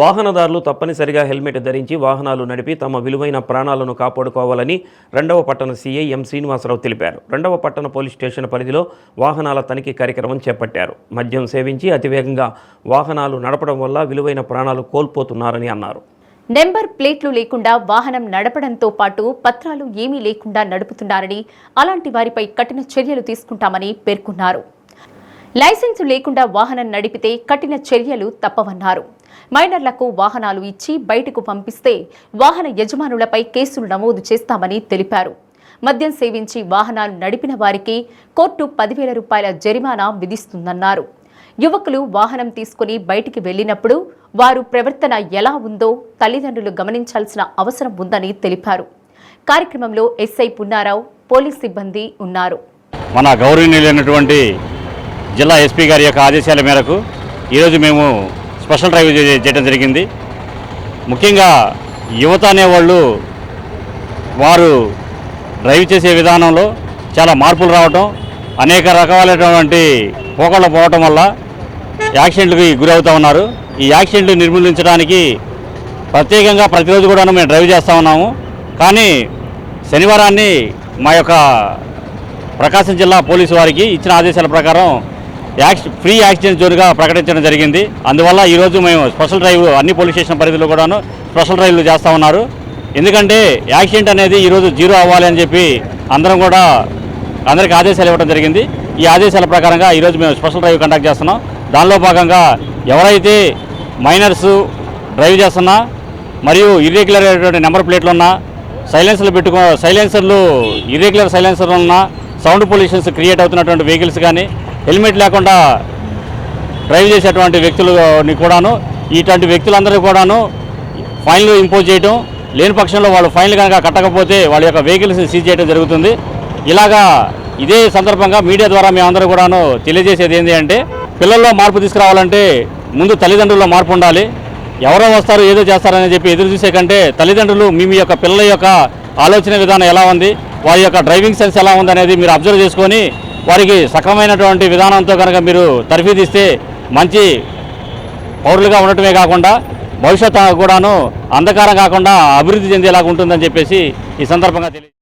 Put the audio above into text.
వాహనదారులు తప్పనిసరిగా హెల్మెట్ ధరించి వాహనాలు నడిపి తమ విలువైన ప్రాణాలను కాపాడుకోవాలని రెండవ పట్టణ సీఐ ఎం శ్రీనివాసరావు తెలిపారు. రెండవ పట్టణ పోలీస్ స్టేషన్ పరిధిలో వాహనాల తనిఖీ కార్యక్రమం చేపట్టారు. మద్యం సేవించి అతివేగంగా వాహనాలు నడపడం వల్ల విలువైన ప్రాణాలు కోల్పోతున్నారని అన్నారు. నెంబర్ ప్లేట్లు లేకుండా వాహనం నడపడంతో పాటు పత్రాలు ఏమీ లేకుండా నడుపుతున్నారని అలాంటి వారిపై కఠిన చర్యలు తీసుకుంటామని పేర్కొన్నారు. లైసెన్సు లేకుండా వాహనం నడిపితే కఠిన చర్యలు తప్పవన్నారు. మైనర్లకు వాహనాలు ఇచ్చి బయటకు పంపిస్తే వాహన యజమానులపై కేసులు నమోదు చేస్తామని తెలిపారు. మద్యం సేవించి వాహనాలు నడిపిన వారికి కోర్టు పదివేల రూపాయల జరిమానా విధిస్తుందన్నారు. యువకులు వాహనం తీసుకుని బయటికి వెళ్ళినప్పుడు వారు ప్రవర్తన ఎలా ఉందో తల్లిదండ్రులు గమనించాల్సిన అవసరం ఉందని తెలిపారు. కార్యక్రమంలో ఎస్ఐ పున్నారావు పోలీస్ సిబ్బంది ఉన్నారు. మన గౌరవనీయులైనటువంటి జిల్లా ఎస్పీ గారి యొక్క ఆదేశాల మేరకు ఈరోజు మేము స్పెషల్ డ్రైవ్ చేయడం జరిగింది. ముఖ్యంగా యువత అనేవాళ్ళు వారు డ్రైవ్ చేసే విధానంలో చాలా మార్పులు రావటం అనేక రకాలైనటువంటి పోకళ్ళు పోవటం వల్ల యాక్సిడెంట్లకి గురవుతూ ఉన్నారు. ఈ యాక్సిడెంట్లు నిర్మూలించడానికి ప్రత్యేకంగా ప్రతిరోజు కూడా మేము డ్రైవ్ చేస్తూ ఉన్నాము. కానీ శనివారాన్ని మా యొక్క ప్రకాశం జిల్లా పోలీసు వారికి ఇచ్చిన ఆదేశాల ప్రకారం ఫ్రీ యాక్సిడెంట్ జోన్గా ప్రకటించడం జరిగింది. అందువల్ల ఈరోజు మేము స్పెషల్ డ్రైవ్ అన్ని పోలీస్ స్టేషన్ పరిధిలో కూడాను స్పెషల్ డ్రైవ్లు చేస్తూ ఉన్నారు. ఎందుకంటే యాక్సిడెంట్ అనేది ఈరోజు జీరో అవ్వాలి అని చెప్పి అందరం కూడా అందరికి ఆదేశాలు ఇవ్వడం జరిగింది. ఈ ఆదేశాల ప్రకారంగా ఈరోజు మేము స్పెషల్ డ్రైవ్ కండక్ట్ చేస్తున్నాం. దానిలో భాగంగా ఎవరైతే మైనర్స్ డ్రైవ్ చేస్తున్నా మరియు ఇర్రెగ్యులర్ అయినటువంటి నెంబర్ ప్లేట్లు ఉన్నా సైలెన్సర్లు పెట్టుకో సైలెన్సర్లు ఇర్రెగ్యులర్ సైలెన్సర్లు ఉన్నా సౌండ్ పొల్యూషన్స్ క్రియేట్ అవుతున్నటువంటి వెహికల్స్ కానీ హెల్మెట్ లేకుండా డ్రైవ్ చేసేటువంటి వ్యక్తులని కూడాను ఇటువంటి వ్యక్తులందరూ కూడాను ఫైన్లు ఇంపోజ్ చేయడం లేని పక్షంలో వాళ్ళు ఫైన్లు కనుక కట్టకపోతే వాళ్ళ యొక్క వెహికల్స్ని సీజ్ చేయడం జరుగుతుంది. ఇలాగా ఇదే సందర్భంగా మీడియా ద్వారా మేమందరూ కూడాను తెలియజేసేది ఏంటి అంటే పిల్లల్లో మార్పు తీసుకురావాలంటే ముందు తల్లిదండ్రుల్లో మార్పు ఉండాలి. ఎవరో వస్తారు ఏదో చేస్తారని చెప్పి ఎదురు చూసే కంటే తల్లిదండ్రులు మీ మీ యొక్క పిల్లల యొక్క ఆలోచన విధానం ఎలా ఉంది వారి యొక్క డ్రైవింగ్ సెన్స్ ఎలా ఉంది అనేది మీరు అబ్జర్వ్ చేసుకొని వారికి సక్రమైనటువంటి విధానంతో కనుక మీరు తర్ఫీదిస్తే మంచి పౌరులుగా ఉండటమే కాకుండా భవిష్యత్తు కూడాను అంధకారం కాకుండా అభివృద్ధి చెందేలాగా ఉంటుందని చెప్పేసి ఈ సందర్భంగా తెలియ